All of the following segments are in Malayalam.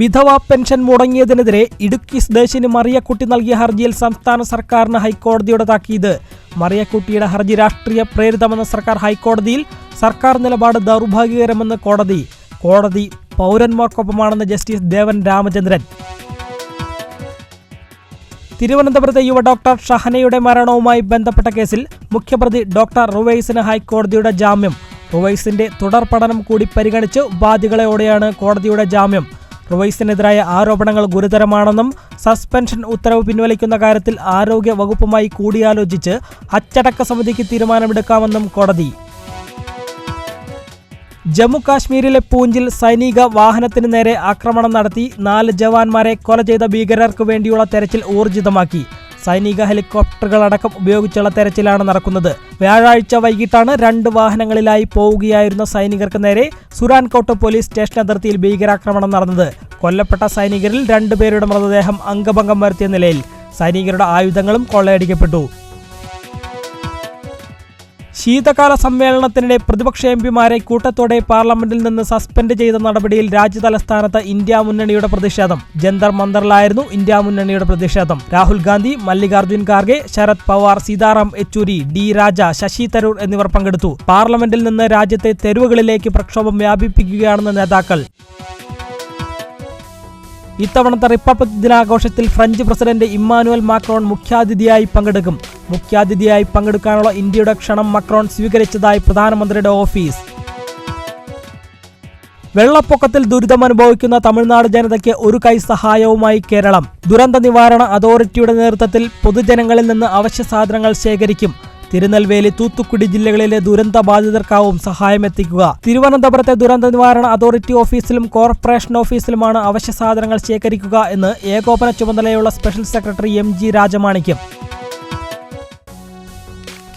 വിധവ പെൻഷൻ മുടങ്ങിയതിനെതിരെ ഇടുക്കി സ്വദേശിനി മറിയക്കുട്ടി നൽകിയ ഹർജിയിൽ സംസ്ഥാന സർക്കാരിന് ഹൈക്കോടതിയുടെ താക്കീത്. മറിയക്കുട്ടിയുടെ ഹർജി രാഷ്ട്രീയ പ്രേരിതമെന്ന സർക്കാർ ഹൈക്കോടതിയിൽ സർക്കാർ നിലപാട് ദൗർഭാഗ്യകരമെന്ന് കോടതി. കോടതി പൗരന്മാർക്കൊപ്പമാണെന്ന് ജസ്റ്റിസ് ദേവൻ രാമചന്ദ്രൻ. തിരുവനന്തപുരത്തെ യുവ ഡോക്ടർ ഷഹനയുടെ മരണവുമായി ബന്ധപ്പെട്ട കേസിൽ മുഖ്യപ്രതി ഡോക്ടർ റുവൈസിന് ഹൈക്കോടതിയുടെ ജാമ്യം. റുവൈസിന്റെ തുടർ പഠനം കൂടി പരിഗണിച്ച് ഉപാധികളോടെയാണ് കോടതിയുടെ ജാമ്യം. റുവൈസിനെതിരായ ആരോപണങ്ങൾ ഗുരുതരമാണെന്നും സസ്പെൻഷൻ ഉത്തരവ് പിൻവലിക്കുന്ന കാര്യത്തിൽ ആരോഗ്യ വകുപ്പുമായി കൂടിയാലോചിച്ച് അച്ചടക്ക സമിതിക്ക് തീരുമാനമെടുക്കാമെന്നും കോടതി. ജമ്മു കാശ്മീരിലെ പൂഞ്ചിൽ സൈനിക വാഹനത്തിന് നേരെ ആക്രമണം നടത്തി നാല് ജവാന്മാരെ കൊല ചെയ്ത ഭീകരർക്ക് വേണ്ടിയുള്ള തെരച്ചിൽ ഊർജിതമാക്കി. സൈനിക ഹെലികോപ്റ്ററുകളടക്കം ഉപയോഗിച്ചുള്ള തെരച്ചിലാണ് നടക്കുന്നത്. വ്യാഴാഴ്ച വൈകിട്ടാണ് രണ്ട് വാഹനങ്ങളിലായി പോവുകയായിരുന്ന സൈനികർക്ക് നേരെ സുരാൻകോട്ട് പോലീസ് സ്റ്റേഷൻ അതിർത്തിയിൽ ഭീകരാക്രമണം നടന്നത്. കൊല്ലപ്പെട്ട സൈനികരിൽ രണ്ടുപേരുടെ മൃതദേഹം അംഗഭംഗം വരുത്തിയ നിലയിൽ സൈനികരുടെ ആയുധങ്ങളും കൊള്ളയടിക്കപ്പെട്ടു. ശീതകാല സമ്മേളനത്തിനിടെ പ്രതിപക്ഷ എംപിമാരെ കൂട്ടത്തോടെ പാർലമെന്റിൽ നിന്ന് സസ്പെൻഡ് ചെയ്ത നടപടിയിൽ രാജ്യതലസ്ഥാനത്ത് ഇന്ത്യ മുന്നണിയുടെ പ്രതിഷേധം. ജന്തർ മന്ദറിലായിരുന്നു ഇന്ത്യ മുന്നണിയുടെ പ്രതിഷേധം. രാഹുൽ ഗാന്ധി മല്ലികാർജുൻ ഖാർഗെ ശരത് പവാർ സീതാറാം യെച്ചൂരി ഡി രാജ ശശി തരൂർ എന്നിവർ പങ്കെടുത്തു. പാർലമെന്റിൽ നിന്ന് രാജ്യത്തെ തെരുവുകളിലേക്ക് പ്രക്ഷോഭം വ്യാപിപ്പിക്കുകയാണെന്ന് നേതാക്കൾ ഇത്തവണത്തെ റിപ്പബ്ലിക് ദിനാഘോഷത്തിൽ ഫ്രഞ്ച് പ്രസിഡന്റ് ഇമ്മാനുവൽ മാക്രോൺ മുഖ്യാതിഥിയായി പങ്കെടുക്കും. മുഖ്യാതിഥിയായി പങ്കെടുക്കാനുള്ള ഇന്ത്യയുടെ ക്ഷണം മക്രോൺ സ്വീകരിച്ചതായി പ്രധാനമന്ത്രിയുടെ ഓഫീസ്. വെള്ളപ്പൊക്കത്തിൽ ദുരിതമനുഭവിക്കുന്ന തമിഴ്നാട് ജനതയ്ക്ക് ഒരു കൈ സഹായവുമായി കേരളം. ദുരന്ത നിവാരണ അതോറിറ്റിയുടെ നേതൃത്വത്തിൽ പൊതുജനങ്ങളിൽ നിന്ന് അവശ്യ സാധനങ്ങൾ ശേഖരിക്കും. തിരുനെൽവേലി തൂത്തുക്കുടി ജില്ലകളിലെ ദുരന്ത ബാധിതർക്കാവും സഹായം എത്തിക്കുക തിരുവനന്തപുരത്തെ ദുരന്ത നിവാരണ അതോറിറ്റി ഓഫീസിലും കോർപ്പറേഷൻ ഓഫീസിലുമാണ് അവശ്യ സാധനങ്ങൾ ശേഖരിക്കുക എന്ന് ഏകോപന ചുമതലയുള്ള special secretary M G Rajamanickam.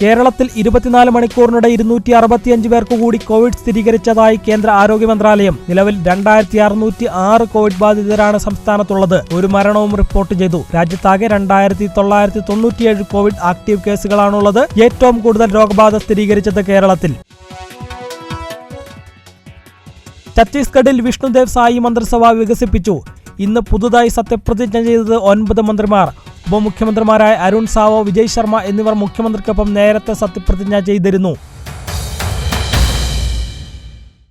കേരളത്തിൽ ഇരുപത്തിനാല് മണിക്കൂറിനിടെ ഇരുന്നൂറ്റി അറുപത്തിയഞ്ച് പേർക്ക് കൂടി കോവിഡ് സ്ഥിരീകരിച്ചതായി കേന്ദ്ര ആരോഗ്യ മന്ത്രാലയം. നിലവിൽ രണ്ടായിരത്തി അറുന്നൂറ്റി ആറ് കോവിഡ് ബാധിതരാണ് സംസ്ഥാനത്തുള്ളത്. ഒരു മരണവും റിപ്പോർട്ട് ചെയ്തു. രാജ്യത്താകെ രണ്ടായിരത്തി തൊള്ളായിരത്തി തൊണ്ണൂറ്റിയേഴ് കോവിഡ് ആക്ടീവ് കേസുകളാണുള്ളത്. ഏറ്റവും കൂടുതൽ രോഗബാധ സ്ഥിരീകരിച്ചത് കേരളത്തിൽ. ഛത്തീസ്ഗഡിൽ വിഷ്ണുദേവ് സായി മന്ത്രിസഭ വികസിപ്പിച്ചു. ഇന്ന് പുതുതായി സത്യപ്രതിജ്ഞ ചെയ്തത് ഒൻപത് മന്ത്രിമാർ. ഉപമുഖ്യമന്ത്രിമാരായ അരുൺ സാവോ വിജയ് ശർമ്മ എന്നിവർ മുഖ്യമന്ത്രിക്കൊപ്പം നേരത്തെ സത്യപ്രതിജ്ഞ ചെയ്തിരുന്നു.